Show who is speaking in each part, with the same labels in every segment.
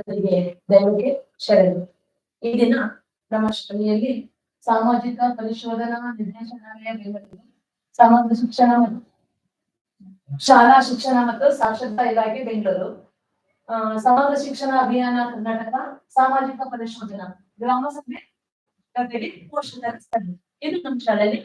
Speaker 1: ಅವರಿಗೆ ದೈವಕ್ಕೆ ಶರಣು ಈ ದಿನ ಬ್ರಹ್ಮಾಷ್ಟಮಿಯಲ್ಲಿ ಸಾಮಾಜಿಕ ಪರಿಶೋಧನಾ ನಿರ್ದೇಶನಾಲಯ ಬೆಂಗಳೂರು. ಸಮಗ್ರ ಶಿಕ್ಷಣ ಮತ್ತು ಶಾಲಾ ಶಿಕ್ಷಣ ಮತ್ತು ಸಾಕ್ಷರತಾ ಇಲಾಖೆ ಬೆಂಗಳೂರು. ಸಮಗ್ರ ಶಿಕ್ಷಣ ಅಭಿಯಾನ ಕರ್ನಾಟಕ ಸಾಮಾಜಿಕ ಪರಿಶೋಧನಾ ಗ್ರಾಮ ಸಭೆ ಜೊತೆಗೆ ಪೋಷಕರ ಸಭೆ ಇದು ನಮ್ಮ ಶಾಲೆಯಲ್ಲಿ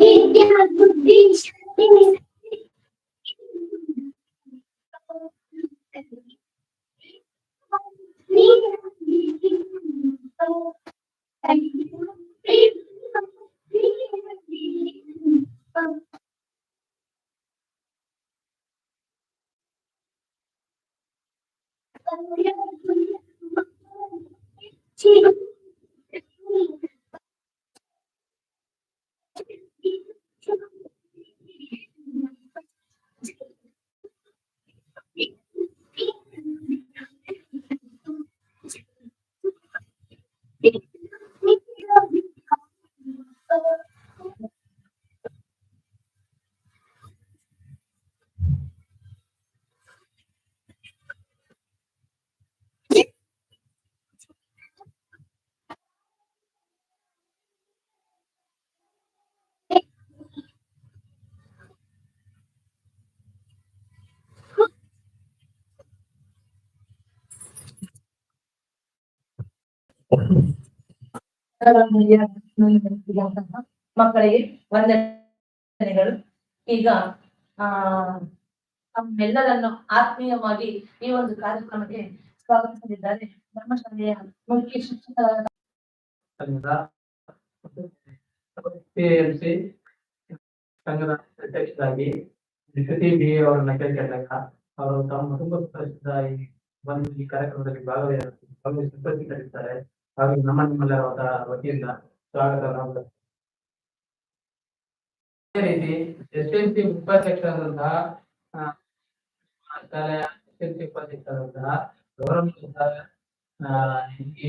Speaker 1: India, Buddhist, Buddhist, ಮಕ್ಕಳಿಗೆ ವಂದನೆಗಳು. ಈಗ, ಆ, ತಮ್ಮೆಲ್ಲರನ್ನು ಆತ್ಮೀಯವಾಗಿ ಈ ಒಂದು ಕಾರ್ಯಕ್ರಮಕ್ಕೆ ಸ್ವಾಗತಿಸಲಿದ್ದಾರೆ ನಮ್ಮ ಶಾಲೆಯ ಮುಖ್ಯ ಶಿಕ್ಷಕರಾದ
Speaker 2: ಸಂಘದ ಅಧ್ಯಕ್ಷರಾಗಿ ಶ್ರುತಿ ಬಿ ಅವರನ್ನ ಕೇಳ್ಕೊಂಡಾಗ ಅವರು ತಮ್ಮ ಕುಟುಂಬ ಸದಸ್ಯರಾಗಿ ಬಂದು ಈ ಕಾರ್ಯಕ್ರಮದಲ್ಲಿ ಭಾಗವಹಿಸಿ ಭಾಗವಹಿಸಿದ್ದಾರೆ ಹಾಗೂ ನಮ್ಮ ನಿಮ್ಮೆಲ್ಲರ ವತಿಯಿಂದ ಸ್ವಾಗತ ಅದೇ ರೀತಿ ಎಸ್ ಎಲ್ ಸಿ ಉಪಾಧ್ಯಕ್ಷರಾದಂತಹ ಉಪಾಧ್ಯಕ್ಷರಾದಂತಹ ಈ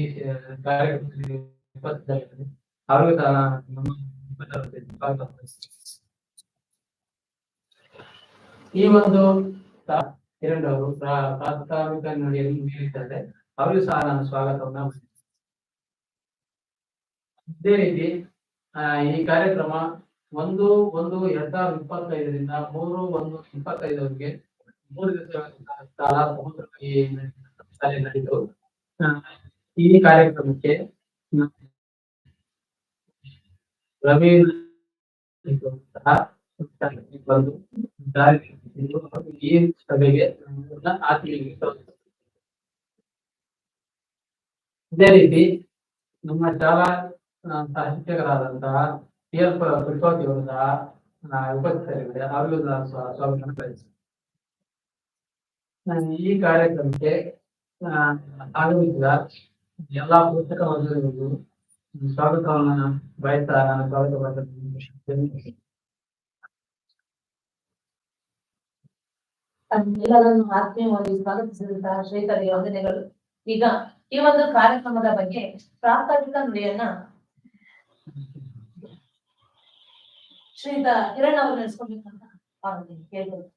Speaker 2: ಕಾರ್ಯಕ್ರಮದಲ್ಲಿ ಉಪಸ್ಥಿತರಿದ್ದಾರೆ ಅವರು ಸಹ ನಮ್ಮ. ಈ ಒಂದು ಎರಡು ಅವರು ಪ್ರಾ- ಪ್ರಾಸ್ತಾವಿಕ ನುಡಿಯಲ್ಲಿ ನೀಡಿದ್ದಾರೆ ಅವರಿಗೂ ಸಹ ನಾನು ಸ್ವಾಗತವನ್ನ. ಇದೇ ರೀತಿ ಈ ಕಾರ್ಯಕ್ರಮ ಒಂದು ಒಂದು, ಎರಡ್ ಸಾವಿರದ ಇಪ್ಪತ್ತೈದರಿಂದ ಮೂರು, ಒಂದು, ಇಪ್ಪತ್ತೈದವರೆಗೆ ಮೂರು ದಿವಸಗಳ ಕಾಲ ನಡೆಯಿತು ಈ ಕಾರ್ಯಕ್ರಮಕ್ಕೆ ಬಂದು ಈ ಸಭೆಗೆ. ಇದೇ ರೀತಿ ನಮ್ಮ ಶಾಲಾ ಆ, ಸಹ ಶಿಕ್ಷಕರಾದಂತಹ ಪಿ ಎಫ್ ಪುಷ್ಪಾವತಿ ಅವರು ಉಪಸ್ಥಿತರಿದ್ದಾರೆ ಅವರಿಗೂ ಸ್ವಾಗತ ಈ ಕಾರ್ಯಕ್ರಮಕ್ಕೆ ಆಗಮಿಸಿದ ಎಲ್ಲಾ ಪುಸ್ತಕ ವರ್ಗಗಳಿಗೂ ಸ್ವಾಗತವನ್ನು ಬಯಸ್ತಾ ನಾನು ಸ್ವಾಗತ.
Speaker 1: ಎಲ್ಲರನ್ನು ಆತ್ಮೀಯವಾಗಿ ಸ್ವಾಗತಿಸಿದಂತಹ ಶ್ರೀಧರಿಗೆ ವಂದನೆಗಳು ಈಗ ಈ ಒಂದು ಕಾರ್ಯಕ್ರಮದ ಬಗ್ಗೆ ಪ್ರಾಸ್ತಾವಿಕ ನುಡಿಯನ್ನ ಶ್ರೀಯುತ ಕಿರಣ್ ಅವರು ನಡೆಸ್ಕೊಳ್ಬೇಕಂತ ಅವ್ರಿಗೆ ಕೇಳ್ಬೋದು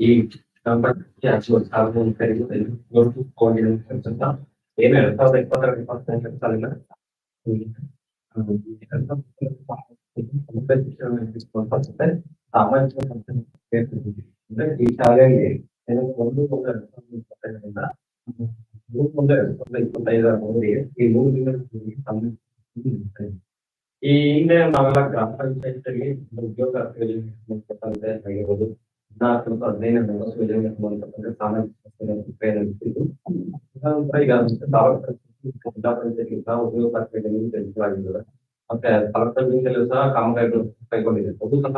Speaker 3: ಈ ಸಂಪರ್ಕಕ್ಕೆ ಹಚ್ಚುವ ಸಾರ್ವಜನಿಕರಿಗೆ ಗುರುತು ಕೋಆರ್ಡಿನೇಷನ್ಸ್ ಅಂತ ಏನು ಎರಡ್ ಸಾವಿರದ ಇಪ್ಪತ್ತೆರಡು ಇಪ್ಪತ್ನಾಲ್ಕನೇ ಸಾಲಿನ ಹ್ಮ್, ಹ್ಮ್, ಎರಡ್ ಸಾವಿರದ ಇಪ್ಪತ್ತೊಂಬತ್ತು ಸಾಮಾಜಿಕ ಸಂಸ್ಥೆ ಈ ಶಾಲೆಯಲ್ಲಿ ಒಂದು ಸಾವಿರದ ಎರಡ್ ಸಾವಿರದ ಈ ಮೂರು ಸಂಬಂಧಿಸಿದ ಈ ಹಿಂದೆ ನಾವೆಲ್ಲ ಗ್ರಾಮ ಪಂಚಾಯತ್ ಅಲ್ಲಿ ಉದ್ಯೋಗ ಸಂಬಂಧಪಟ್ಟಂತೆ ಆಗಿರ್ಬೋದು ಹದಿನಾಲ್ಕು ಹದಿನೈದು ನಲವತ್ತು ಯೋಜನೆ ಸಂಬಂಧಪಟ್ಟಂತೆ ಸಾಮಾಜಿಕ ಈಗ ಜಿಲ್ಲಾ ಪಂಚಾಯತ್ ಉದ್ಯೋಗ ತಿಳಿಸಲಾಗಿದ್ದಾರೆ ಮತ್ತೆ ತಾಲೂಕು ಸಹ ಕಾಮಗಾರಿಗಳು ಕೈಗೊಂಡಿದೆ. ಅದು ಸಹ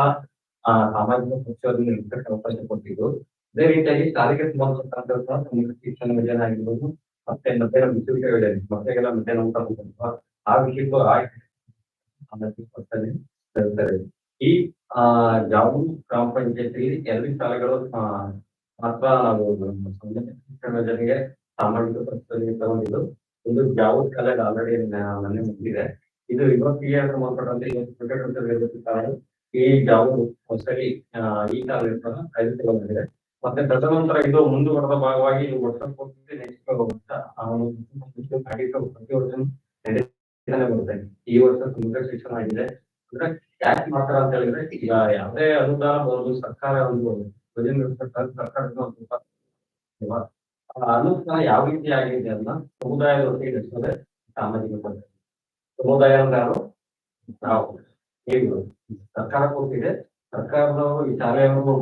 Speaker 3: ಸಾಮಾಜಿಕ ಸಂಸ್ಥೆಗಳನ್ನು ನಿರ್ಮಿಸಕ್ಕೆ ಅವಕಾಶ ಕೊಟ್ಟಿದ್ದು ಅದೇ ರೀತಿಯಾಗಿ ಶಾಲೆಗೆ ಸಂಬಂಧಪಟ್ಟಂತಹ ಶಿಕ್ಷಣ ಯೋಜನೆ ಆಗಿರ್ಬೋದು, ಮತ್ತೆ ಮಧ್ಯಾಹ್ನ ವಿಶ್ವವಿದ್ಯಾಲಯ ಮಕ್ಕಳಿಗೆಲ್ಲ ಮಧ್ಯಾಹ್ನ ಊಟ ಕೊಡ್ತಾರೆ. ಆ ವಿಷಯಕ್ಕೂ ಆ. ಈ, ಆ ಜಾವು ಗ್ರಾಮ ಪಂಚಾಯತಿಯಲ್ಲಿ ಎರಡು ಶಾಲೆಗಳು ಮಾತ್ರ ಶಿಕ್ಷಣ ಯೋಜನೆಗೆ ಸಾಮಾಜಿಕ ಸಂಸ್ಥೆಯಲ್ಲಿ ತಗೊಂಡಿದ್ದು ಒಂದು ಜಾಬು ಶಾಲೆ ಆಲ್ರೆಡಿ ಮುಗಿದಿದೆ ಇದು ಇವತ್ತಿಗೆ ಸಂಬಂಧಪಟ್ಟಂತೆ ಇವತ್ತು ಕ್ರಿಕೆಟ್ ಅಂತ ಕಾರಣ ಈ ಜಾವು ಹೊಸಲಿ ಈ ಕಾಲ ಕಾಯ್ದೆ ಬಂದಿದೆ ಮತ್ತೆ ತದನಂತರ ಇದು ಮುಂದುವರೆದ ಭಾಗವಾಗಿ ಇದು ವರ್ಷ ಪೂರ್ತಿ ನೆಕ್ಸ್ಟ್ ಖಂಡಿತ ಪ್ರತಿ ವರ್ಷ ಈ ವರ್ಷ ಸಮಗ್ರ ಶಿಕ್ಷಣ ಆಗಿದೆ ಅಂದ್ರೆ ಯಾಕೆ ಮಾತ್ರ ಅಂತ ಹೇಳಿದ್ರೆ, ಈಗ ಯಾವುದೇ ಅನುದಾನ ಬರೋದು ಸರ್ಕಾರ ಒಂದು ಸರ್ಕಾರ ಅಲ್ವಾ? ಯಾವ ರೀತಿ ಆಗಿದೆ ಅಲ್ಲ ಸಮುದಾಯದ ಸಾಮಾಜಿಕ ಸಮುದಾಯ ಅಂದ್ರೆ? ನಾವು ಸರ್ಕಾರ ಕೊಟ್ಟಿದೆ. ಸರ್ಕಾರದವರು ಈ ಶಾಲೆಯವರು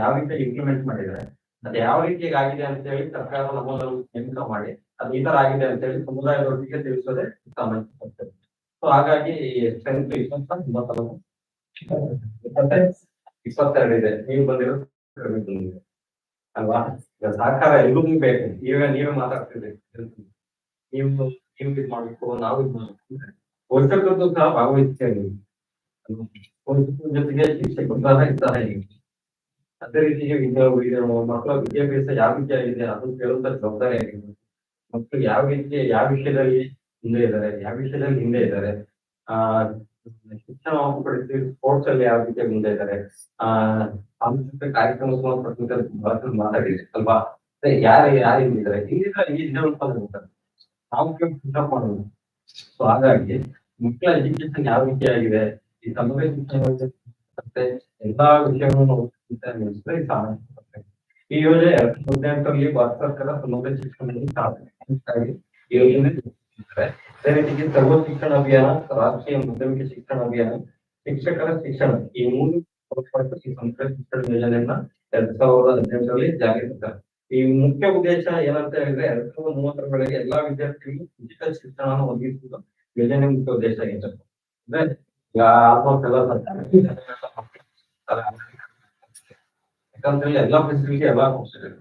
Speaker 3: ಯಾವ ರೀತಿ ಇಂಪ್ಲಿಮೆಂಟ್ ಮಾಡಿದ್ದಾರೆ, ಅದು ಯಾವ ರೀತಿ ಆಗಿದೆ ಅಂತ ಹೇಳಿ ಸರ್ಕಾರ ನಮ್ಮಲ್ಲಿ ನೇಮಕ ಮಾಡಿ, ಅದು ಈ ತರ ಆಗಿದೆ ಅಂತ ಹೇಳಿ ಸಮುದಾಯದೊಟ್ಟಿಗೆ ತಿಳಿಸೋದೇ ಸಾಮಾಜಿಕ ಸೊ ಹಾಗಾಗಿ ಸ್ಟ್ರೆಂತ್ ಇಪ್ಪತ್ತ ಇಪ್ಪತ್ತೆರಡು ಇದೆ. ನೀವು ಬಂದಿರೋ ಅಲ್ವಾ? ಸರ್ಕಾರ ಎಲ್ರಿಗೂ ಬೇಕು. ನೀವೇ ನೀವೇ ಮಾತಾಡ್ತಿದ್ರಿ. ನೀವು ನೀವು ಇದು ಮಾಡ್ಬೇಕು, ನಾವು ಇದು ಮಾಡ್ಬೇಕು. ಪೋಷಕರದ್ದು ಸಹ ಭಾಗವಹಿಸ್ತೀವಿ ಪೋಷಕರ ಜೊತೆಗೆ ಶಿಕ್ಷೆ ಸಹ ಇರ್ತಾರೆ ಅದೇ ರೀತಿಗೆ ಇದು ಇದು ಮಕ್ಕಳ ವಿದ್ಯಾಭ್ಯಾಸ ಯಾವ ವಿಷಯ ಆಗಿದೆ ಅದು ಕೇಳುವಂತ ಜವಾಬ್ದಾರಿ ಆಗಿದೆ ಮಕ್ಕಳು ಯಾವ ರೀತಿ ಯಾವ ವಿಷಯದಲ್ಲಿ ಹಿಂದೆ ಇದ್ದಾರೆ ಯಾವ ವಿಷಯದಲ್ಲಿ ಹಿಂದೆ ಇದ್ದಾರೆ ಆ ಶಿಕ್ಷಣ ಪಡಿಸಿ ಸ್ಪೋರ್ಟ್ಸ್ ಅಲ್ಲಿ ಯಾವ ರೀತಿ ಮುಂದೆ ಇದ್ದಾರೆ ಆ ಸಾಂಸ್ಕೃತಿಕ ಕಾರ್ಯಕ್ರಮ ಮಾತಾಡಿದೆ ಅಲ್ವಾ ಯಾರು ಯಾರು ಹಿಂದಿದ್ದಾರೆ ಹಿಂದಿದ್ರೆ ಈ ಇರ್ತಾರೆ ನಾವು ಮಾಡೋದು ಸೊ ಹಾಗಾಗಿ ಮಕ್ಕಳ ಎಜುಕೇಶನ್ ಯಾವ ರೀತಿ ಆಗಿದೆ? ಈ ಮತ್ತೆ ಎಲ್ಲಾ ವಿಷಯಗಳನ್ನು ಓದಿಸ್ತಾ ಸಾಧನೆ ಈ ಯೋಜನೆ ಎರಡ್ ಸಾವಿರದ ಹದಿನೆಂಟರಲ್ಲಿ ಭಾರತ ಸರ್ಕಾರ ಸಮಗ್ರ ಶಿಕ್ಷಣದಲ್ಲಿ ಸಾಧನೆ ಈ ಯೋಜನೆ. ಅದೇ ರೀತಿಗೆ ಸರ್ವ ಶಿಕ್ಷಣ ಅಭಿಯಾನ, ರಾಷ್ಟ್ರೀಯ ಮಾಧ್ಯಮಿಕ ಶಿಕ್ಷಣ ಅಭಿಯಾನ, ಶಿಕ್ಷಕರ ಶಿಕ್ಷಣ ಈ ಮೂರು ಈ ಸಮಗ್ರ ಶಿಕ್ಷಣ ಯೋಜನೆಯನ್ನ ಎರಡ್ ಸಾವಿರದ ಹದಿನೆಂಟರಲ್ಲಿ ಜಾರಿಗೆ ತಂದಿದ್ದಾರೆ ಈ ಮುಖ್ಯ ಉದ್ದೇಶ ಏನಂತ ಹೇಳಿದ್ರೆ ಎರಡ್ ಸಾವಿರದ ಮೂವತ್ತರ ವೇಳೆಗೆ ಎಲ್ಲಾ ವಿದ್ಯಾರ್ಥಿಗಳು ಡಿಜಿಟಲ್ ಶಿಕ್ಷಣವನ್ನು ಒದಗಿಸುವುದು ಯೋಜನೆ ಮುಖ್ಯ ಉದ್ದೇಶ ಆಗಿದೆ ಯಾಕಂದ್ರೆ ಎಲ್ಲಾ ಫೆಸಿಲಿಟಿ ಎಲ್ಲಾ ಕೊಡ್ತಿದ್ದಾರೆ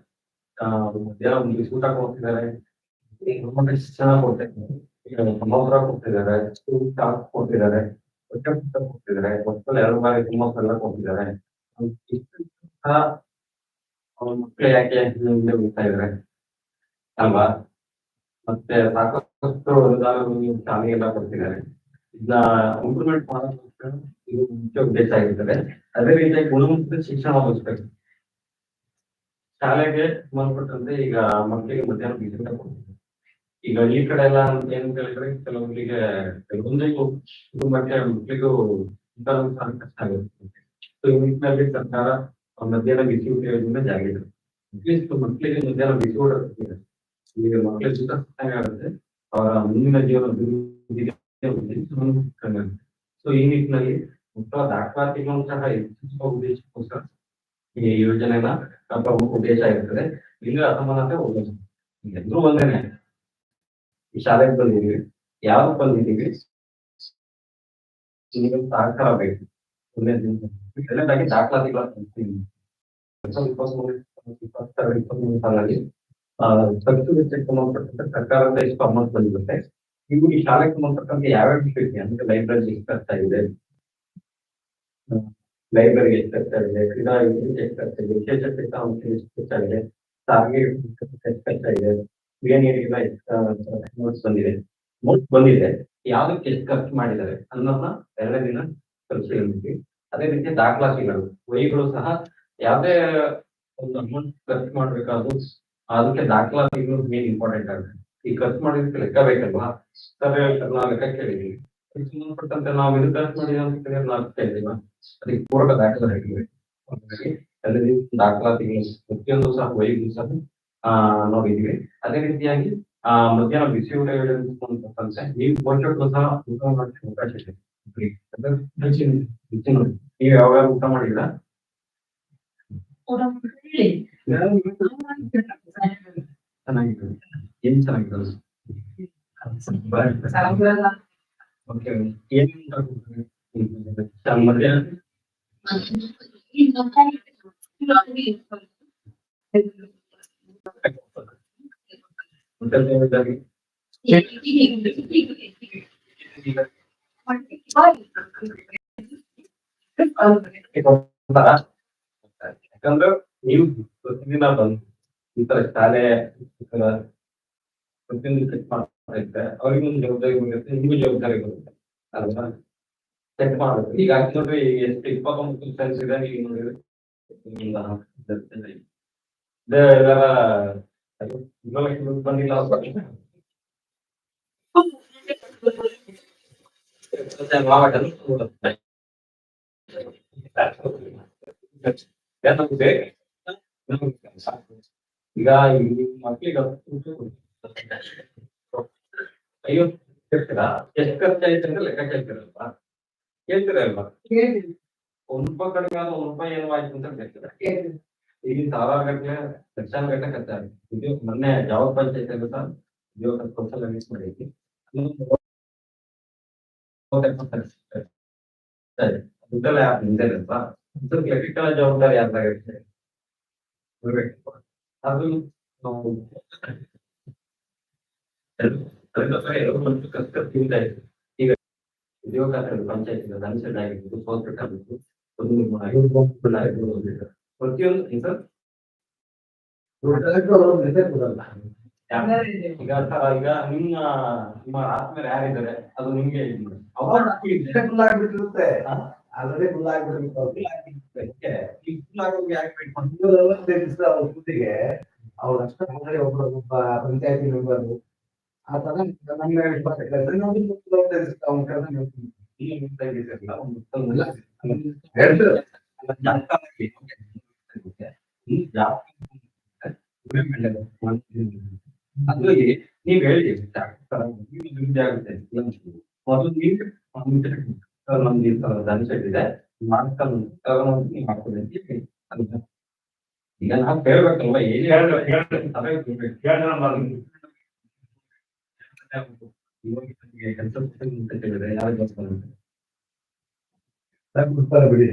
Speaker 3: ಮಧ್ಯಾಹ್ನ ಒಂದು ಊಟ ಕೊಡ್ತಿದ್ದಾರೆ. ಶಿಕ್ಷಣ ಕೊಡ್ತಿದ್ದಾರೆ. ಈಗ ಸಮವಸ್ತ್ರ ಕೊಡ್ತಿದ್ದಾರೆ. ಸ್ಟಾಫ್ ಕೊಡ್ತಿದ್ದಾರೆ. ಪುಸ್ತಕ ಕೊಡ್ತಿದ್ದಾರೆ. ಒಟ್ಟಲ್ಲಿ ಎರಡು ಬಾರಿ ತುಂಬಾ ಎಲ್ಲ ಕೊಡ್ತಿದ್ದಾರೆ. ಮಕ್ಕಳು ಯಾಕೆ ಹಿಂದೆ ಹೋಗ್ತಾ ಇದಾರೆ? ಅಲ್ವಾ? ಮತ್ತೆ ಸಾಕಷ್ಟು ಅನುದಾನವನ್ನು ಶಾಲೆಗೆಲ್ಲ ಕೊಡ್ತಿದ್ದಾರೆ. ಇದನ್ನ ಇಂಪ್ರೂವ್ಮೆಂಟ್ ಮಾಡೋದಕ್ಕೋಸ್ಕರ ಇದು ಮುಖ್ಯ ಉದ್ದೇಶ ಆಗಿರ್ತದೆ. ಅದೇ ರೀತಿಯಾಗಿ ಗುಣಮಟ್ಟದ ಶಿಕ್ಷಣ ಒದಗಿಸ್ಬೇಕು ಶಾಲೆಗೆ ಸಂಬಂಧಪಟ್ಟಂತೆ ಈಗ ಮಕ್ಕಳಿಗೆ ಮಧ್ಯಾಹ್ನ ಬೀಜ ಈಗ ಈ ಕಡೆ ಎಲ್ಲ ಏನ್ ಕೇಳಿದ್ರೆ ಕೆಲವೊಬ್ಬರಿಗೆ ಕೆಲವೊಂದಿಗೂ ಕುಟುಂಬಕ್ಕೆ ಮಕ್ಕಳಿಗೂ ಕಷ್ಟ ಆಗುತ್ತೆ. ಸೊ ಈ ನಿಟ್ಟಿನಲ್ಲಿ ಸರ್ಕಾರ ಮಧ್ಯಾಹ್ನ ಬಿಸಿ ಊಟ ಯೋಜನೆ ಜಾರಿಗೆ ಅಟ್ಲೀಸ್ಟ್ ಮಕ್ಕಳಿಗೆ ಮಧ್ಯಾಹ್ನ ಬಿಸಿ ಊಟ ಈಗ ಮಕ್ಕಳಿಗೆ ಜೊತೆ ಆಗುತ್ತೆ. ಅವರ ಮುಂದಿನ ಜೀವನ ಸೊ ಈ ನಿಟ್ಟಿನಲ್ಲಿ ಮಕ್ಕಳ ದಾಖಲಾತಿಗಳನ್ನು ಸಹ ಹೆಚ್ಚಿಸುವ ಉದ್ದೇಶಕ್ಕೋಸ್ಕರ ಈ ಯೋಜನೆನ ಪ್ರಮುಖ ಉದ್ದೇಶ ಇರ್ತದೆ ಲಿಂಗ ಅಸಮಾನತೆ ಹೋಗೋದು ಎಲ್ಲರೂ ಒಂದೇನೆ ಈ ಶಾಲೆಗೆ ಬಂದಿದ್ದೀವಿ. ಯಾರು ಬಂದಿದ್ದೀವಿ? ನೀವು ಸಹಕಾರ ಬೇಕು. ದಾಖಲಾತಿಗಳ. ಎರಡ್ ಸಾವಿರದ ಇಪ್ಪತ್ಮೂರು, ಇಪ್ಪತ್ತೆರಡು, ಇಪ್ಪತ್ಮೂರು ಸಾಲಲ್ಲಿ ಸಂಬಂಧಪಟ್ಟಂತೆ ಸರ್ಕಾರದ ಎಷ್ಟು ಅಮೌಂಟ್ ಬಂದಿರುತ್ತೆ. ಇವು ಈ ಶಾಲೆಗೆ ಸಂಬಂಧಪಟ್ಟಂತೆ ಯಾವ್ಯಾವ ಇದೆ ಅಂದ್ರೆ ಲೈಬ್ರರಿ ಎಷ್ಟು ಇದೆ ಲೈಬ್ರರಿ ಎಷ್ಟು ಖರ್ಚಾಗಿದೆ ಕ್ರೀಡಾ ಎಷ್ಟು ಖರ್ಚಾಗಿದೆ ವಿಶೇಷ ಶಿಕ್ಷಣ ಎಷ್ಟು ಖರ್ಚಾಗಿದೆ ಸಾರಿಗೆ ಎಷ್ಟು ಎಷ್ಟು ನೋಟ್ಸ್ ಬಂದಿದೆ. ನೋಟ್ಸ್ ಬಂದಿದೆ. ಯಾವ್ದಕ್ಕೆ ಎಷ್ಟು ಖರ್ಚು ಮಾಡಿದ್ದಾರೆ? ಅನ್ನೋದನ್ನ ಎರಡನೇ ದಿನ ಪರಿಶೀಲಿಸಿ ಅದೇ ರೀತಿ ದಾಖಲಾತಿಗಳು. ವೈಗಳು ಸಹ ಯಾವುದೇ ಒಂದು ಅಮೌಂಟ್ ಖರ್ಚು ಮಾಡ್ಬೇಕಾದ್ರು ಅದಕ್ಕೆ ದಾಖಲಾತಿಗಳು ಮೇನ್ ಇಂಪಾರ್ಟೆಂಟ್ ಆಗುತ್ತೆ. ಈ ಖರ್ಚು ಮಾಡಿದಕ್ಕೆ ಲೆಕ್ಕ ಬೇಕಲ್ವಾ? ಸರ್ ಹೇಳ್ತಾರೆ ನಾವು ಲೆಕ್ಕ ಕೇಳಿದೀವಿ. ಅದಕ್ಕೆ ಸಂಬಂಧಪಟ್ಟಂತೆ ನಾವು ಇದು ಖರ್ಚು ಮಾಡಿದೀವಿ ಅಂತ ಕೇಳಿದ್ರೆ ನಾವು ಕೇಳಿದೀವ ಅದಕ್ಕೆ ಪೂರಕ ದಾಖಲೆ ಹಾಗಾಗಿ ಎಲ್ಲರಿಗೂ ದಾಖಲಾತಿಗಳು ಪ್ರತಿಯೊಂದು ಸಹ ವೈದ್ಯು ಸಹ ನೋಡಿದೀವಿ. ಅದೇ ರೀತಿಯಾಗಿ ಆ ಮಧ್ಯಾಹ್ನ ಬಿಸಿ ಊಟ ಹೇಳಿದಂತೆ ನೀವು ಪೋಷಕರು ಸಹ ಊಟ ಮಾಡಕ್ಕೆ ಅವಕಾಶ ಇದೆ. ಅದ್ರ ಯಾವ ನೀವು ಯಾವಾಗ ಊಟ
Speaker 1: ಮಾಡಿಲ್ಲ ಮಾಡಿ
Speaker 3: ಚೆನ್ನಾಗಿದೆ ಏನ್ ಚೆನ್ನಾಗಿದೆ ಓಕೆ ಏನ್ ಊಟ ಕೊಡ್ತಾರೆ? ಹ್ಮ್. ಮಧ್ಯಾಹ್ನ ಊಟದ ಸಮಯದಲ್ಲಿ ಪ್ರತಿಯೊಂದು ಚೆಕ್ ಮಾಡ್ತಾ ಇದ್ರೆ ಅವ್ರಿಗೂ ಒಂದು ಜವಾಬ್ದಾರಿ ಬರುತ್ತೆ ನಿಮಗೂ ಜವಾಬ್ದಾರಿ ಬರುತ್ತೆ ಅಲ್ವಾ ಚೆಕ್ ಮಾಡ್ಬೇಕು ಈಗ ನೋಡ್ರಿ ಎಷ್ಟು ಇಪ್ಪತ್ತೊಂಬತ್ತು ಸೆನ್ಸ್ ಇದೆ ಈಗ ನೋಡಿದ್ರೆ ನಿಮ್ಮಿಂದ ಇದೆ ಇದೆಲ್ಲ ಅದು ಗೃಹಲಕ್ಷ್ಮಿ ಬಂದಿಲ್ಲ ಅವ್ರು. ಮತ್ತೆ ಮಾವಾಟನು ಕೊಡುತ್ತೆ. ಯಾಕಂದ್ರೆ ನಮ್ಗೆ ಸಾಕು. ಈಗ ಈ ಮಕ್ಳಿಗೆ ಅದು ಅಯ್ಯೋ ಕೇಳ್ತೀರಾ ಎಷ್ಟು ಖರ್ಚಾಯ್ತು ಅಂತ ಲೆಕ್ಕ ಕೇಳ್ತೀರಲ್ವಾ ಕೇಳ್ತೀರಲ್ವಾ ಒಂದ್ ರೂಪಾಯಿ ಕಡಿಮೆ ಆದ್ರೆ ಒಂದ್ ರೂಪಾಯಿ ಏನು ಆಯ್ತು ಅಂತ ಕೇಳ್ತೀರಾ ಈಗ ಸಾವಿರ ಗಟ್ಟಲೆ ಲಕ್ಷಾಂತರ ಗಟ್ಟಲೆ ಖರ್ಚಾಗುತ್ತೆ ಇದು ಮೊನ್ನೆ ಯಾವ ಪಂಚಾಯತ್ ಅಂತ ಉದ್ಯೋಗ ಕೌಶಲ್ಯ ಮೀಟ್ ಮಾಡೈತಿ ದುಡ್ಡೆಲ್ಲ ಯಾರು ನಿಂದೆ ಅಲ್ವಾ ಇದಕ್ಕೆ ಲೆಕ್ಕಗಳ ಜವಾಬ್ದಾರಿ ಯಾರ್ದಾಗಿರುತ್ತೆ ಇರ್ಬೇಕು. ಅದು ನಾವು ಎಲ್- ಒಂದು ಕಷ್ಟ ತಿಂತಾ ಇದ್ರು ಈಗ ಉದ್ಯೋಗ ಪಂಚಾಯತ್ ಧನಸೆಡ್ ಆಗಿರ್ಬೋದು ಆಗಿರ್ಬೋದು ಆಗಿರ್ಬೋದು, ಪ್ರತಿಯೊಂದು ಈಗ ಈಗ ನಿಮ್ಮ ನಿಮ್ಮ ಯಾರಿದ್ದಾರೆ ಅದು ನಿಮ್ಗೆ
Speaker 4: ಆಗ್ಬಿಟ್ಟಿರುತ್ತೆ ಅಷ್ಟ ಒಬ್ಬ ಪಂಚಾಯತಿ ಮೆಂಬರ್
Speaker 3: ಅದ್ರಲ್ಲಿ ನೀವ್ ಹೇಳಿ ದುಡ್ಡು ಆಗುತ್ತೆ ಮೊದಲು ನೀವು ಸರ್ ನಮ್ದು ಈ ತರ ಧನ ಸೆಟ್ ಇದೆ ಮಾಡ್ಕೊಂಡು ನೀವು ಮಾಡ್ಕೊಳ್ಳಿ ಅಂತ ಹೇಳಿ ಈಗ ನಾವು ಕೇಳ್ಬೇಕಲ್ವಾ? ಏನ್ ಹೇಳ್ಬೇಕು ಸಭೆ ಕೇಳ್ಬೇಕು. ಇವಾಗ ನಮ್ಗೆ ಕೆಲಸ ಅಂತ ಕೇಳಿದ್ರೆ ಯಾರು ಬರ್ತಾರೆ ಅಂತ.
Speaker 4: ಸಾಕು ಬಿಡ್ತಾರೆ ಬಿಡಿ.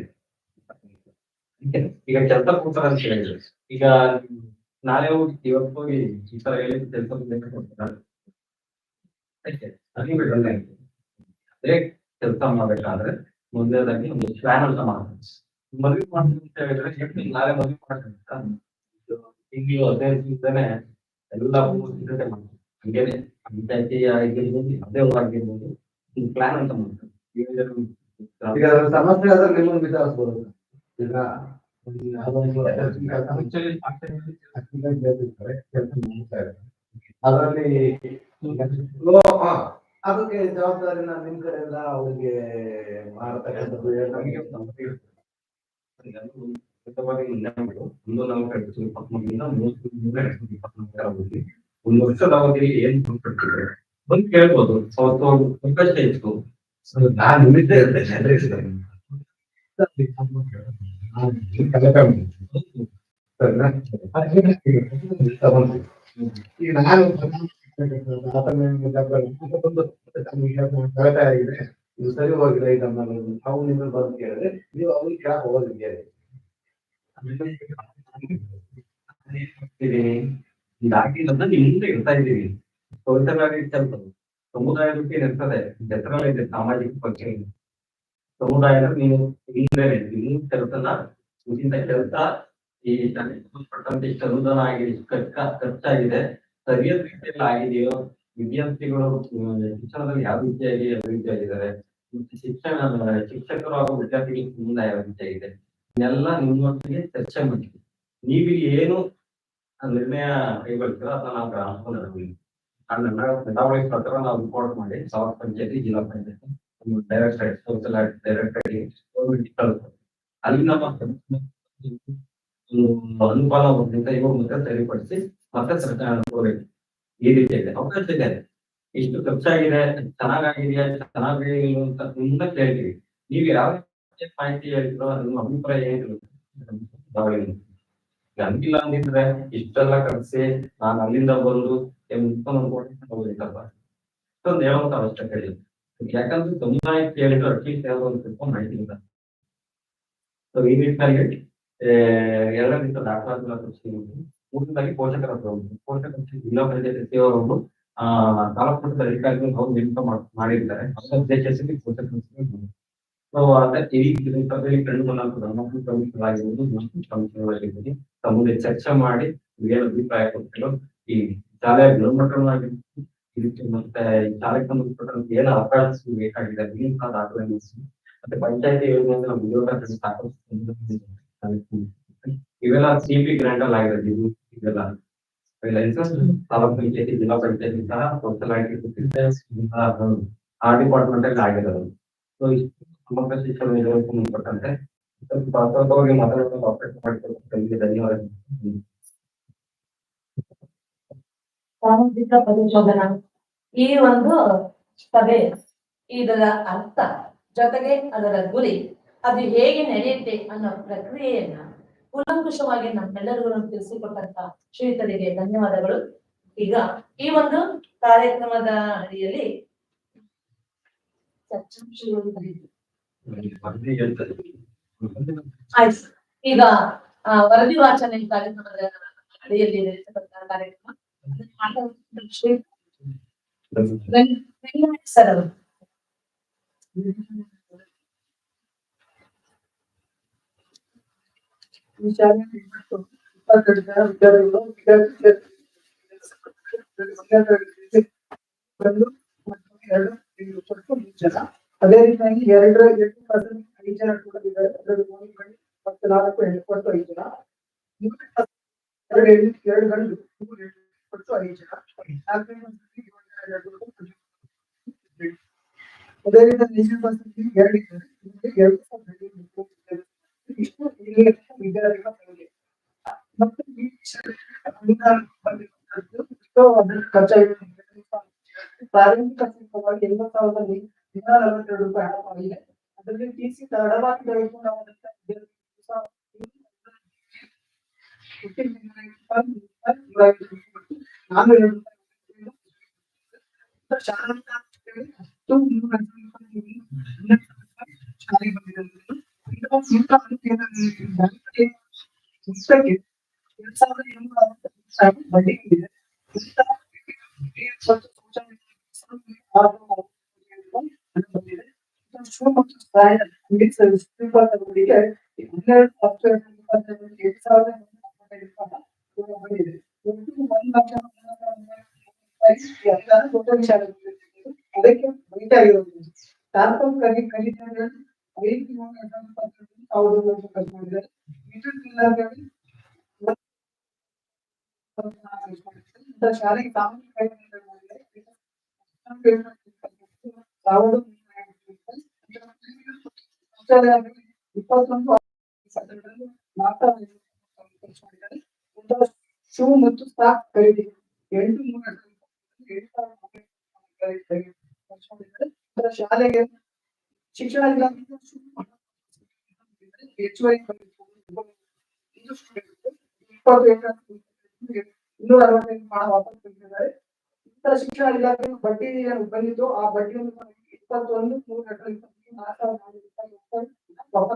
Speaker 3: ಈಗ ಕೆಲಸ ಕೊಡ್ತಾರೆ ಅಂತ ಹೇಳಿದ್ರು. ಈಗ ನಾಳೆ ಹೋಗಿ, ಇವತ್ತು ಹೋಗಿ ಈ ತರ ಹೇಳಿ ಕೆಲಸ ಕೊಡ್ತಾರ ಅದೇ ಕೆಲಸ ಮಾಡ್ಬೇಕಾದ್ರೆ ಮುಂದೆದಾಗಿ ಒಂದು ಪ್ಲಾನ್ ಅಂತ ಮಾಡ್ತಾರೆ ಮದುವೆ ಮಾಡ್ತೀನಿ ಅಂತ ಹೇಳಿದ್ರೆ ಎಷ್ಟು ನಾಳೆ ಮದುವೆ ಮಾಡ್ತೀನಿ ತಿಂಗಳು, ಹದಿನೈದು ದಿವಸನೇ ಎಲ್ಲ ಊರು ಸಿದ್ಧತೆ ಮಾಡ್ತಾರೆ ಹಂಗೇನೆ ಪಂಚಾಯತಿ ಆಗಿರ್ಬೋದು ಅದೇ ಆಗಿರ್ಬೋದು ಒಂದು ಪ್ಲಾನ್ ಅಂತ ಮಾಡ್ತಾರೆ ಈಗ
Speaker 4: ಈಗ ಅದ್ರ ಸಮಸ್ಯೆ ಆದ್ರೆ ನಿಮ್ಮನ್ನು ವಿಚಾರಿಸ್ಬೋದು ಈಗ ಅದೊಂದು
Speaker 3: Actually,
Speaker 4: accident ಆಗಿರ್ತಾರೆ, ಕೆಲ್ಸ ಮಾಡ್ತಾ ಇರ್ತಾರೆ. ಅದರಲ್ಲಿ ಹಾ, ಅದಕ್ಕೆ ಜವಾಬ್ದಾರಿನ ನಿಮ್ ಕಡೆಯಿಂದ ಅವ್ರಿಗೆ ಮಾಡತಕ್ಕಂಥದ್ದು
Speaker 3: ನಮಗೆ
Speaker 4: ನಮಗೆ
Speaker 3: ಸ್ಪಷ್ಟವಾಗಿ ನಿಯಮಗಳು ಒಂದು ನಾವು ಎರಡು ಸಾವಿರದ ಇಪ್ಪತ್ಮೂರರಿಂದ ಮೂವತ್ತು ಮೂರು ಎರಡು ಸಾವಿರದ ಇಪ್ಪತ್ನಾಲ್ಕರ ಅವಧಿ ಒಂದು ವರ್ಷ ಅವಧಿಯಲ್ಲಿ ಏನ್ ಕೊಟ್ಬಿಟ್ಟಿದ್ರೆ ಬಂದ್ ಕೇಳ್ಬೋದು. ಅವತ್ತು ಅವಕಾಶ ಇತ್ತು.
Speaker 4: ನಾನು ನಿಮಿತ್ತ ಜನರೇಷನ್ ಈಗ ಸರಿ ಹೋಗಿಲ್ಲ ನಾವು ನಿಮ್ಮ ಬಂದು ಕೇಳಿದ್ರೆ ನೀವು ಅವ್ರಿಗೆ ಕೇಳಕ್ ಹೋಗೋದಿಲ್ಲ
Speaker 3: ಇದಾಗಿಲ್ಲ ನಿಮ್ ಮುಂದೆ ಇರ್ತಾ ಇದ್ದೀವಿ. ಪವಿತ್ರವಾಗಿ ಕೆಲಸ ಸಮುದಾಯದಕ್ಕೆ ಇರ್ತದೆ ಹೆಸರಲ್ಲ ಇದೆ ಸಾಮಾಜಿಕ ಪಕ್ಷ ಸಮುದಾಯದ ನೀವು ಹಿಂದೆ ನೀವು ಕೆಲಸನ ಇಂಥ ಕೆಲಸ, ಈ ಸಂಬಂಧಪಟ್ಟಂತೆ ಇಷ್ಟು ಅನುದಾನ ಆಗಿದೆ ಖರ್ಚಾಗಿದೆ. ಸರಿಯಾದ ರೀತಿಯಲ್ಲಿ ಆಗಿದೆಯೋ? ವಿದ್ಯಾರ್ಥಿಗಳು ಶಿಕ್ಷಣದಲ್ಲಿ ಯಾವ ರೀತಿಯಾಗಿ ಅಭಿವೃದ್ಧಿ ಆಗಿದ್ದಾರೆ? ಶಿಕ್ಷಣ, ಶಿಕ್ಷಕರು ಹಾಗೂ ವಿದ್ಯಾರ್ಥಿಗಳಿಗೆ ಮುಂದೆ ಯಾವ ರೀತಿಯಾಗಿದೆ ಇದನ್ನೆಲ್ಲ ನಿಮ್ಮೊಟ್ಟಿಗೆ ಚರ್ಚೆ ಮಾಡಿ ನೀವು ಏನು ನಿರ್ಣಯ ಕೈಗೊಳ್ತೀರ ಅದನ್ನ ನಾವು ನಡೀವಿ ಆ ನನ್ನ ನಡವಳಿಕೆ ಪ್ರಕಾರ ನಾವು ರಿಪೋರ್ಟ್ ಮಾಡಿ ಸಾವಿರ ಪಂಚಾಯತಿ ಜಿಲ್ಲಾ ಪಂಚಾಯತಿ ಡೈರೆಕ್ಟ್ ಆಗಿ ಸೋಷಲ್ ಆಗಿ ಗೌರ್ಮೆಂಟ್ ಕಳಿಸ್ತಾರೆ ಅಲ್ಲಿ ನಮ್ಮ ಅನುಪಾಲ ಬಂದಿಂದ ಇವಾಗ ಮತ್ತೆ ಸರಿಪಡಿಸಿ ಮತ್ತೆ ಸರ್ಕಾರ. ಈ ರೀತಿ ಇದೆ. ಅವಕಾಶ ಇದೆ. ಇಷ್ಟು ಖರ್ಚಾಗಿದೆ ಚೆನ್ನಾಗಿದೆಯಾ ಚೆನ್ನಾಗಿಲ್ಲ ಅಂತ ನಿಮ್ಮನ್ನ ಕೇಳ್ತೀವಿ. ನೀವು ಯಾವ ಮಾಹಿತಿ ಹೇಳ್ತೀರೋ ನಿಮ್ಮ ಅಭಿಪ್ರಾಯ ಏನು ನಮ್ಗಿಲ್ಲ ಅಂದಿದ್ರೆ ಇಷ್ಟೆಲ್ಲ ಕರ್ಸಿ ನಾನು ಅಲ್ಲಿಂದ ಬಂದು ಹೋಗ್ಬೇಕಪ್ಪ ಇಷ್ಟೊಂದು ಹೇಳೋಂತ ಅವಷ್ಟ ಇಲ್ಲ ಯಾಕಂದ್ರೆ ತುಂಬಾ ಕೇಳಿದ್ರು ಅಟ್ಲೀಸ್ಟ್ ಯಾವ್ದೋ ಒಂದು ತಿಳ್ಕೊಂಡು ಇಲ್ಲ ಸೊ ಈ ನಿಟ್ಟಿನಲ್ಲಿ ದಿವಸ ದಾಖಲಾತಿಗಳ ಕೃಷಿ ಮೂರನೇದಾಗಿ ಪೋಷಕರ. ಪೋಷಕರ ಜಿಲ್ಲಾ ಪಂಚಾಯತ್ ಸಚಿವರೊಬ್ಬರು ಆ ತಾಲೂಕು ಮಟ್ಟದ ಅಧಿಕಾರಿಗಳು ಅವ್ರು ನೇಮಕ ಮಾಡಿದ್ದಾರೆ. ಅದನ್ನ ಉದ್ದೇಶಿಸಿ ಪೋಷಕರ ಕಂಡು ಬಂದಂತ ಗಮನಕ್ಕೆ ಪ್ರಮುಖವಾಗಿರುವುದು ಮತ್ತು ಪ್ರಮುಖವಾಗಿರುವುದು ತಮ್ಮ ಮುಂದೆ ಚರ್ಚೆ ಮಾಡಿ ಏನು ಅಭಿಪ್ರಾಯ ಕೊಟ್ಟರು. ಈ ಶಾಲೆಯ ಗುಣಮಟ್ಟವಾಗಿರ್ಬೋದು ಇದಕ್ಕೆ ಮತ್ತೆ ಈ ಶಾಲೆಗೆ ಸಂಬಂಧಪಟ್ಟಂತೆ ಏನು ಅವಕಾಶ ಬೇಕಾಗಿದೆ. ಇಂತಹ ಆಗ್ರಹಿಸಿ ಮತ್ತೆ ಪಂಚಾಯತಿ ಯೋಜನೆ ನಮ್ಮ ಉದ್ಯೋಗ ಸಾಕಷ್ಟು ಇವೆಲ್ಲ ಸಿ ಪಿ ಗ್ರಾಂಟ್ ಅಲ್ಲಿ ಆಗಿರೋದು ಇದು ಲೈಸೆನ್ಸ್ ತಾಲೂಕ್ ಪಂಚಾಯತಿ, ಜಿಲ್ಲಾ ಪಂಚಾಯತಿ ಸಹ ಆಗಿ ಆ ಡಿಪಾರ್ಟ್ಮೆಂಟ್ ಅಲ್ಲಿ ಆಗಿರೋದು. ಸೊ ಇಷ್ಟು. ಶಿಕ್ಷಣ ಯೋಜನೆಗೆ ಸಂಬಂಧಪಟ್ಟಂತೆ ಸ್ವಲ್ಪ ಸ್ಪಷ್ಟವಾಗಿ ಮಾತನಾಡಲು ಆಪರೇಟ್ ಮಾಡಿಕೊಳ್ಳೋದಕ್ಕೆ ಧನ್ಯವಾದಗಳು.
Speaker 1: ಸಾಮಾಜಿಕ ಪರಿಶೋಧನಾ ಈ ಒಂದು ಸಭೆ ಇದರ ಅರ್ಥ ಜೊತೆಗೆ ಅದರ ಗುರಿ ಅದು ಹೇಗೆ ನಡೆಯುತ್ತೆ ಅನ್ನೋ ಪ್ರಕ್ರಿಯೆಯನ್ನ ಕೂಲಂಕುಷವಾಗಿ ನಮ್ಮೆಲ್ಲರಿಗೂ ತಿಳಿಸಿಕೊಟ್ಟಂತ ಶ್ರೀತರಿಗೆ ಧನ್ಯವಾದಗಳು. ಈಗ ಈ ಒಂದು ಕಾರ್ಯಕ್ರಮದ ಅಡಿಯಲ್ಲಿ ಚರ್ಚಾಂಶಗಳು ಈಗ ಆ, ವರದಿ ವಾಚನ ಕಾರ್ಯಕ್ರಮದ ಅಡಿಯಲ್ಲಿ ನಡೆಸತಕ್ಕಂತ ಕಾರ್ಯಕ್ರಮ ಅದನ್ನ ಮಾತಾಡ್ತಿದ್ರು ಶ್ರೀ ವೆಂಕ್- ವೆಂಕಟೇಶ್ ಸರ್ ಅವರು
Speaker 5: ಈ ಶಾಲೆಯಲ್ಲಿ ಇವತ್ತು ಇಪ್ಪತ್ತೆರಡು ಜನ ವಿದ್ಯಾರ್ಥಿಗಳು ವಿದ್ಯಾರ್ಥಿ ವಿದ್ಯಾರ್ಥಿ ಬಂದು ಮತ್ತು ಎರಡು ಇದು ಸ್ವಲ್ಪ ಮೂರು ಜನ ಅದೇ ರೀತಿಯಾಗಿ ಎರಡರ ಎಂಟು ಪರ್ಸೆಂಟ್ ಐದು ಜನ ಕೂಡ ಇದ್ದಾರೆ ಅದರಲ್ಲಿ ಒಂದು ಗಂಡು ಮತ್ತು ನಾಲ್ಕು ಹೆಣ್ಣು ಕೊಟ್ಟು ಐದು ಜನ ಮೂರು ಎರಡು ಹೆಣ್ಣು ಎರಡು ಗಂಡು ಮೂರು ಹೆಣ್ಣು ಕೊಟ್ಟು ಐದು ಜನ ನಾಲ್ಕನೇ ಪರ್ಸೆಂಟ್ ಏಳು ಜನ ಎರಡು ಗಂಡು, ಅದೇ ರೀತಿ ಐದನೇ ಪರ್ಸೆಂಟ್ ಎರಡು ಇದ್ದಾರೆ ಇದಕ್ಕೆ ಎರಡು ಸಾವಿರದ ಹದಿನೈದು ಇಷ್ಟು ಇಲ್ಲಿ ವಿದ್ಯಾರ್ಥಿಗಳ ಸಂಖ್ಯೆ ಮತ್ತು ಈ ಶಾಲೆಗೆ ಅನುದಾನ ಬಂದಿರುವಂತದ್ದು ಎಷ್ಟೋ ಅದರ ಖರ್ಚಾಗಿದೆ ಪ್ರಾರಂಭಿಕ ಶುಲ್ಕವಾಗಿ ಎಂಬತ್ತು ಸಾವಿರದ ನೂರ ನಲವತ್ತೆರಡು ರೂಪಾಯಿ ಹಣವಾಗಿದೆ ಅದರಲ್ಲಿ ಟಿ ಸಿ ತಡವಾಗಿ ತೆಗೆದುಕೊಂಡಂತ ವಿದ್ಯಾರ್ಥಿಗಳು ಸಹ ಹುಟ್ಟಿದ ದಿನದಲ್ಲಿ ಇಪ್ಪತ್ತು ರೂಪಾಯಿ, ನೂರ ಐವತ್ತು ರೂಪಾಯಿ ಕೊಟ್ಟು ನಾನ್ನೂರ ಎರಡು ರೂಪಾಯಿ ಮತ್ತು ಶಾಲಾ ವಿದ್ಯಾರ್ಥಿಗಳಿಗೆ ಹತ್ತು ನೂರ ಹದಿನೈದು ರೂಪಾಯಿ ಹನ್ನೆರಡು ರೂಪಾಯಿ ಶಾಲೆಗೆ ಬಂದಿರೋದು ಇದು ಶುಲ್ಕ ಅನುದಾನದಲ್ಲಿ ಬ್ಯಾಂಕ್ಗೆ ಪುಸ್ತಕಕ್ಕೆ ಎರಡ್ ಸಾವಿರದ ಏಳ್ನೂರ ಅರವತ್ತೈದು ಸಾವಿರ ಬಡ್ಡಿ ಇದೆ ಇಂತಹ ಈ ಅದಕ್ಕೆ ಬೈಟ್ ಆಗಿರೋದು ತಾತ್ಕಾಲಿಕವಾಗಿ ಖರೀದಿಯಾದ ಐದು ನೂರ ಎಪ್ಪತ್ತೊಂದು ಸಾವಿರದ ಒಂದು ಖರ್ಚು ಮಾಡಿದ್ದಾರೆ ವಿದ್ಯುತ್ ಇಲಾಖೆಯಲ್ಲಿ ಇಂಥ ಶಾಲೆಗೆ ಸಾಮಾನ್ಯ ಕಾರ್ಯಕ್ರಮಗಳು ಮಾಡಿದ್ದಾರೆ. ಸಾವಿರದ ಮುನ್ನೂರ ಐವತ್ತು ರೂಪಾಯಿ. ಶೌಚಾಲಯದಲ್ಲಿ ಇಪ್ಪತ್ತೊಂದು ಸಂದರ್ಭದಲ್ಲಿ ಮಾತ್ರ ಖರ್ಚು ಮಾಡಿದ್ದಾರೆ ಇಂಥ ಶೂ ಮತ್ತು ಸ್ಟಾಕ್ ಖರೀದಿ ಎಂಟು ನೂರ ಎಂಟು ಸಾವಿರದ ಮುನ್ನೂರ ಖರ್ಚು ಮಾಡಿದ್ದಾರೆ ಇಂಥ ಶಾಲೆಗೆ ಶಿಕ್ಷಣ ಇಲಾಖೆ ಹೆಚ್ಚುವರಿ ಇದು ಇಪ್ಪತ್ತು ಎಕರೆ ಇನ್ನೂರ ಅರವತ್ತೈದು ಹಣ ವಾಪಸ್ ತೆಗೆದಿದ್ದಾರೆ ಇಂಥ ಶಿಕ್ಷಣ ಇಲಾಖೆ ಬಡ್ಡಿ ಬಂದಿದ್ದು, ಆ ಬಡ್ಡಿಯನ್ನು ಇಪ್ಪತ್ತೊಂದು ಮೂರು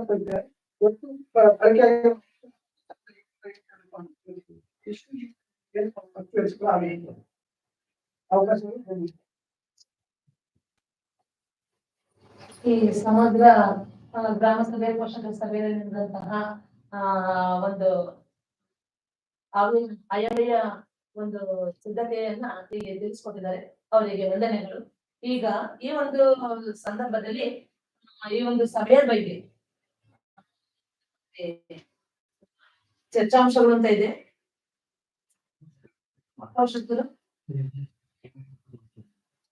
Speaker 5: ತೆಗೆದಿದ್ದಾರೆ ಒಟ್ಟು ಬಳಕೆ
Speaker 1: ಈ ಸಮಗ್ರ ಗ್ರಾಮ ಸಭೆ ಪೋಷಕ ಆ, ಒಂದು ಆಯಾ- ಆಯವ್ಯಯ ಒಂದು ಸಿದ್ಧತೆಯನ್ನ ಹೀಗೆ ತಿಳಿಸ್ಕೊಟ್ಟಿದ್ದಾರೆ ಅವರಿಗೆ ವಂದನೆಗಳು. ಈಗ ಈ ಒಂದು ಸಂದರ್ಭದಲ್ಲಿ ಈ ಒಂದು ಸಭೆಯ ಬಗ್ಗೆ ಚರ್ಚಾಂಶಗಳು ಅಂತ ಇದೆ?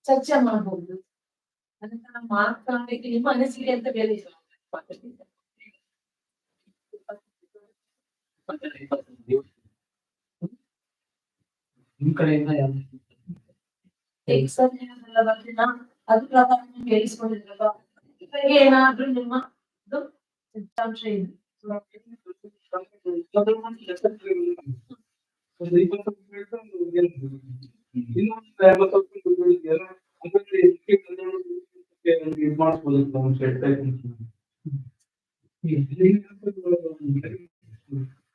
Speaker 1: ಚರ್ಚೆ ಮಾಡಬಹುದು. ನಂತರ ಮಾತನಾಡಲಿಕ್ಕೆ ನಿಮ್ಮ ಅನಿಸಿಕೆ ಅಂತ ಬೇರೆ ಇದೆ.
Speaker 2: ನಿಮ್ ಕಡೆಯಿಂದ
Speaker 1: ಹೇಳಿದ್ರಲ್ಲ ಬರ್ತೀನ ಅದ್ರ ಪ್ರಕಾರ ನೀವು ಕೇಳಿಸ್ಕೊಂಡಿದ್ರಲ್ಲ ಇವಾಗ ಏನಾದ್ರೂ ನಿಮ್ಮ ಚರ್ಚಾಂಶ ಇದೆ.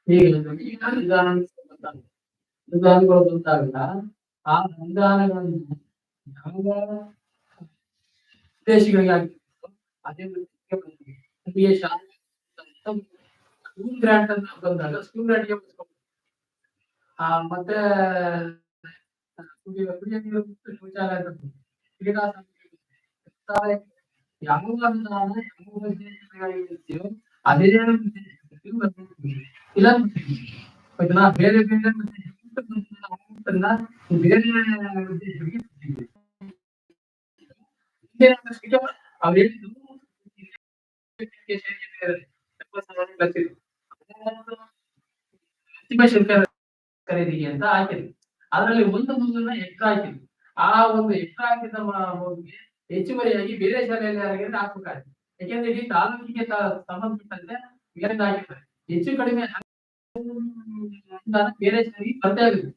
Speaker 2: ಈಗ ನಮಗೆ ವಿಧಾನ ವಿಧಾನಗಳು ಬಂದಾಗ ಆ ವಿಧಾನಗಳನ್ನು ಯಾವ ಉದ್ದೇಶಗಳಿಗೆ ಆಗಿರ್ಬೋದು, ಅದೇ ರೀತಿಗೆ ಬಂದಿದೆ. ನಮಗೆ ಶಾಲೆ ಸ್ಕೂಲ್ ಗ್ರಾಂಟ್ ಅಂತ ಬಂದಾಗ ಸ್ಕೂಲ್ ಗ್ರಾಂಟ್ಗೆ ಆ ಮತ್ತೆ ಕುಡಿಯುವ ಕುಡಿಯುವ ನೀರು ಮತ್ತು ಶೌಚಾಲಯ ಅಂತ ಬಂತು. ಕ್ರೀಡಾ ಸಂಸ್ಥೆ ಗ್ರಂಥಾಲಯ ಯಾವ ಅನುದಾನ ಯಾವ ಉದ್ದೇಶಗಳಿದೆಯೋ ಅದೇ ಉದ್ದೇಶಕ್ಕೆ ಬರ್ಬೇಕು. ಇಲ್ಲ ಅದನ್ನ ಬೇರೆ ಬೇರೆ ಉದ್ದೇಶಕ್ಕೆ ಬಂದಿಲ್ಲ. ಅಂತ ಹಾಕಿದ್ರು ಅದರಲ್ಲಿ ಒಂದು ಮಗುವನ್ನ ಎಕ್ಸ್ಟ್ರಾ ಹಾಕಿದ್ರು ಆ ಒಂದು ಎಕ್ಸ್ಟ್ರಾ ಹಾಕಿದ ಮಗುವಿಗೆ ಹೆಚ್ಚುವರಿಯಾಗಿ ಬೇರೆ ಶಾಲೆಯಲ್ಲಿ ಯಾರಿಗಾದ್ರೆ ಹಾಕ್ಬೇಕಾಗ್ತದೆ ಯಾಕೆಂದ್ರೆ ಇಡೀ ತಾಲೂಕಿಗೆ ಸಂಬಂಧಪಟ್ಟಂತೆ ಹಾಕಿರ್ತಾರೆ ಹೆಚ್ಚು ಕಡಿಮೆ ಅನುದಾನ ಬೇರೆ ಶಾಲೆಗೆ ಬರ್ತಾ ಇರುತ್ತೆ